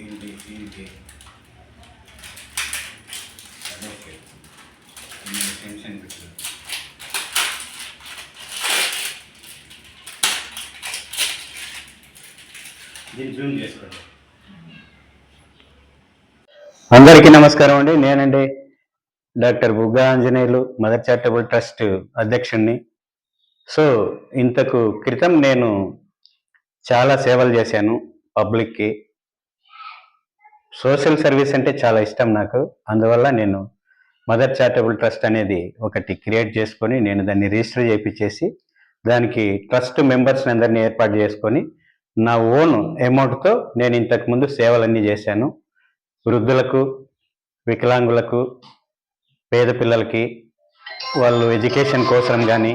Yield ఈల్డ్ okay నేను tension పెట్టాను అందరికీ నమస్కారం అండి. నేనండి doctor Bugga Anjaneyulu mother charitable trust అధ్యక్షుణ్ణి. So ఇంతకు క్రితం నేను చాలా సేవలు చేశాను పబ్లిక్కి. సోషల్ సర్వీస్ అంటే చాలా ఇష్టం నాకు. అందువల్ల నేను మదర్ చారిటబుల్ ట్రస్ట్ అనేది ఒకటి క్రియేట్ చేసుకొని నేను దాన్ని రిజిస్టర్ చేయించేసి దానికి ట్రస్ట్ మెంబర్స్ అందరినీ ఏర్పాటు చేసుకొని నా ఓన్ అమౌంట్తో నేను ఇంతకుముందు సేవలన్నీ చేశాను. వృద్ధులకు వికలాంగులకు పేద పిల్లలకి వాళ్ళు ఎడ్యుకేషన్ కోసం కానీ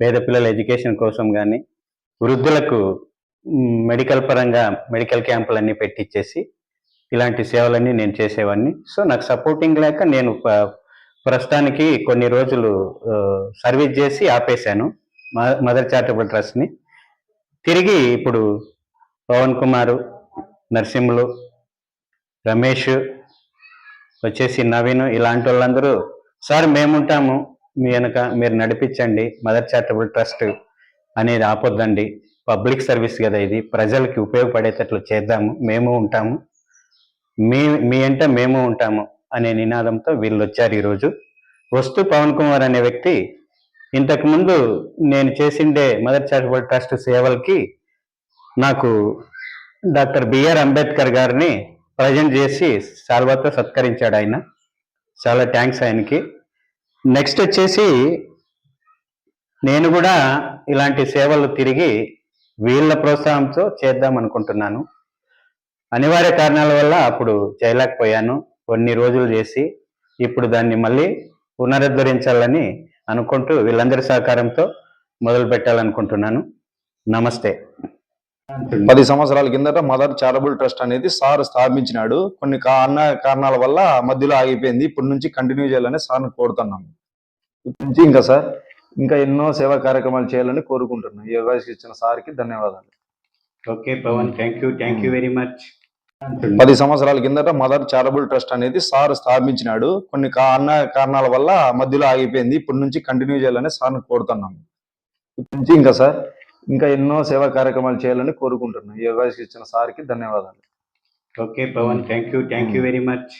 పేద పిల్లల ఎడ్యుకేషన్ కోసం కానీ వృద్ధులకు మెడికల్ పరంగా మెడికల్ క్యాంపులన్నీ పెట్టించేసి ఇలాంటి సేవలన్నీ నేను చేసేవాడిని. సో నాకు సపోర్టింగ్ లేక నేను ప- ప్రస్తుతానికి కొన్ని రోజులు సర్వీస్ చేసి ఆపేశాను. మ- మదర్ చారిటబుల్ ట్రస్ట్ని. తిరిగి ఇప్పుడు పవన్ కుమారు నరసింహులు రమేష్ వచ్చేసి నవీన్ ఇలాంటి వాళ్ళందరూ సార్ మేముంటాము. మీ వెనక మీరు నడిపించండి. మదర్ చారిటబుల్ ట్రస్ట్ అనేది ఆపొద్దండి. పబ్లిక్ సర్వీస్ కదా ఇది. ప్రజలకి ఉపయోగపడేటట్లు చేద్దాము. మేము ఉంటాము. మీ మీ వెంట మేము ఉంటాము అనే నినాదంతో వీళ్ళు వచ్చారు ఈరోజు. వస్తూ పవన్ కుమార్ అనే వ్యక్తి ఇంతకుముందు నేను చేసిండే మదర్ చారిటబుల్ ట్రస్ట్ సేవలకి నాకు డాక్టర్ బిఆర్ అంబేద్కర్ గారిని ప్రజెంట్ చేసి సాల్వాతో సత్కరించాడు ఆయన. చాలా థ్యాంక్స్ ఆయనకి. నెక్స్ట్ వచ్చేసి నేను కూడా ఇలాంటి సేవలు తిరిగి వీళ్ళ ప్రోత్సాహంతో చేద్దాం అనుకుంటున్నాను. అనివార్య కారణాల వల్ల అప్పుడు చేయలేకపోయాను. కొన్ని రోజులు చేసి ఇప్పుడు దాన్ని మళ్ళీ పునరుద్ధరించాలని అనుకుంటూ వీళ్ళందరి సహకారంతో మొదలు పెట్టాలనుకుంటున్నాను. నమస్తే. పది సంవత్సరాల కిందట మదర్ చారబుల్ ట్రస్ట్ అనేది సార్ స్థాపించినాడు. కొన్ని కారణ కారణాల వల్ల మధ్యలో ఆగిపోయింది. ఇప్పటి నుంచి కంటిన్యూ చేయాలని సార్ని కోరుతున్నాము ఇప్పటి నుంచి ఇంకా సార్ ఇంకా ఎన్నో సేవా కార్యక్రమాలు చేయాలని కోరుకుంటున్నాను ఈ అవకాశం ఇచ్చిన సార్కి ధన్యవాదాలు. Okay Pawan. Thank you thank you very much. పది సంవత్సరాల కిందట మదర్ చారబుల్ ట్రస్ట్ అనేది సార్ స్థాపించినాడు. కొన్ని కారణ కారణాల వల్ల మధ్యలో ఆగిపోయింది. ఇప్పటి నుంచి కంటిన్యూ చేయాలని సార్ని కోరుతున్నాము ఇప్పటి నుంచి ఇంకా సార్ ఇంకా ఎన్నో సేవా కార్యక్రమాలు చేయాలని కోరుకుంటున్నాను ఈ అవకాశం ఇచ్చిన సార్కి ధన్యవాదాలు. Okay Pawan. Thank you thank you very much.